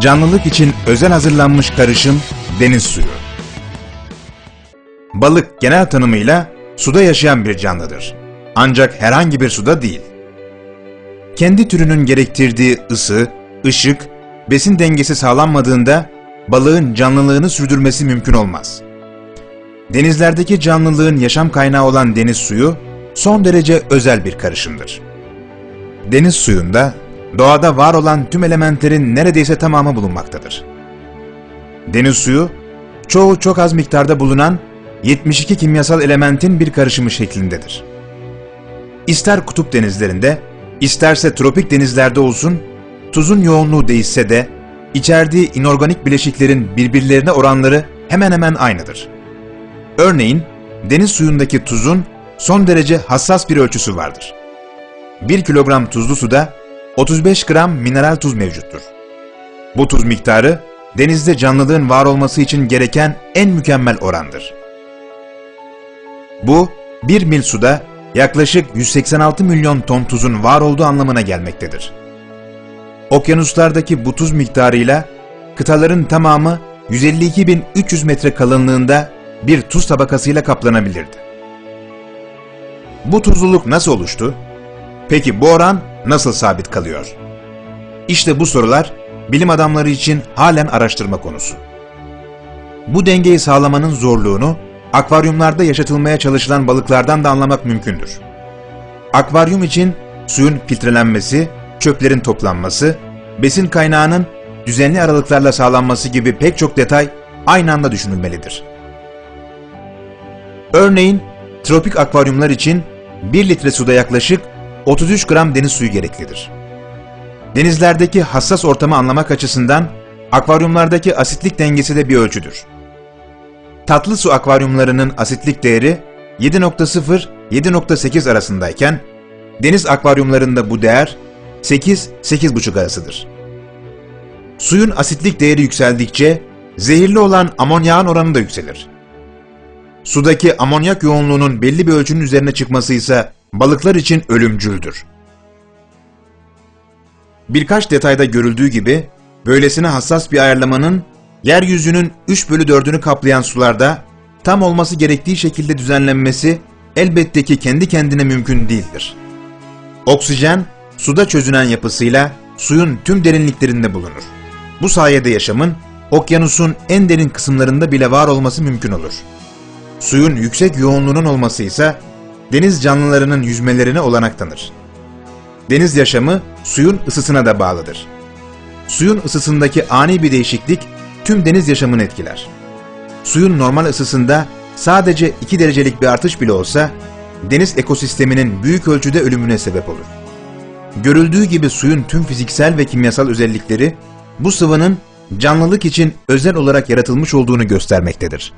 Canlılık için özel hazırlanmış karışım deniz suyu. Balık genel tanımıyla suda yaşayan bir canlıdır. Ancak herhangi bir suda değil. Kendi türünün gerektirdiği ısı, ışık, besin dengesi sağlanmadığında balığın canlılığını sürdürmesi mümkün olmaz. Denizlerdeki canlılığın yaşam kaynağı olan deniz suyu son derece özel bir karışımdır. Deniz suyunda doğada var olan tüm elementlerin neredeyse tamamı bulunmaktadır. Deniz suyu, çoğu çok az miktarda bulunan 72 kimyasal elementin bir karışımı şeklindedir. İster kutup denizlerinde, isterse tropik denizlerde olsun, tuzun yoğunluğu değişse de, içerdiği inorganik bileşiklerin birbirlerine oranları hemen hemen aynıdır. Örneğin, deniz suyundaki tuzun son derece hassas bir ölçüsü vardır. 1 kilogram tuzlu suda 35 gram mineral tuz mevcuttur. Bu tuz miktarı denizde canlılığın var olması için gereken en mükemmel orandır. Bu 1 mil suda yaklaşık 186 milyon ton tuzun var olduğu anlamına gelmektedir. Okyanuslardaki bu tuz miktarıyla kıtaların tamamı 152.300 metre kalınlığında bir tuz tabakasıyla kaplanabilirdi. Bu tuzluluk nasıl oluştu? Peki bu oran nasıl sabit kalıyor? İşte bu sorular bilim adamları için halen araştırma konusu. Bu dengeyi sağlamanın zorluğunu akvaryumlarda yaşatılmaya çalışılan balıklardan da anlamak mümkündür. Akvaryum için suyun filtrelenmesi, çöplerin toplanması, besin kaynağının düzenli aralıklarla sağlanması gibi pek çok detay aynı anda düşünülmelidir. Örneğin tropik akvaryumlar için 1 litre suda yaklaşık 33 gram deniz suyu gereklidir. Denizlerdeki hassas ortamı anlamak açısından akvaryumlardaki asitlik dengesi de bir ölçüdür. Tatlı su akvaryumlarının asitlik değeri 7.0-7.8 arasındayken deniz akvaryumlarında bu değer 8-8.5 arasıdır. Suyun asitlik değeri yükseldikçe zehirli olan amonyağın oranı da yükselir. Sudaki amonyak yoğunluğunun belli bir ölçünün üzerine çıkması ise balıklar için ölümcüldür. Birkaç detayda görüldüğü gibi, böylesine hassas bir ayarlamanın yeryüzünün 3 bölü 4'ünü kaplayan sularda tam olması gerektiği şekilde düzenlenmesi elbette ki kendi kendine mümkün değildir. Oksijen, suda çözünen yapısıyla suyun tüm derinliklerinde bulunur. Bu sayede yaşamın okyanusun en derin kısımlarında bile var olması mümkün olur. Suyun yüksek yoğunluğunun olması ise deniz canlılarının yüzmelerine olanak tanır. Deniz yaşamı suyun ısısına da bağlıdır. Suyun ısısındaki ani bir değişiklik tüm deniz yaşamını etkiler. Suyun normal ısısında sadece 2 derecelik bir artış bile olsa deniz ekosisteminin büyük ölçüde ölümüne sebep olur. Görüldüğü gibi suyun tüm fiziksel ve kimyasal özellikleri bu sıvının canlılık için özel olarak yaratılmış olduğunu göstermektedir.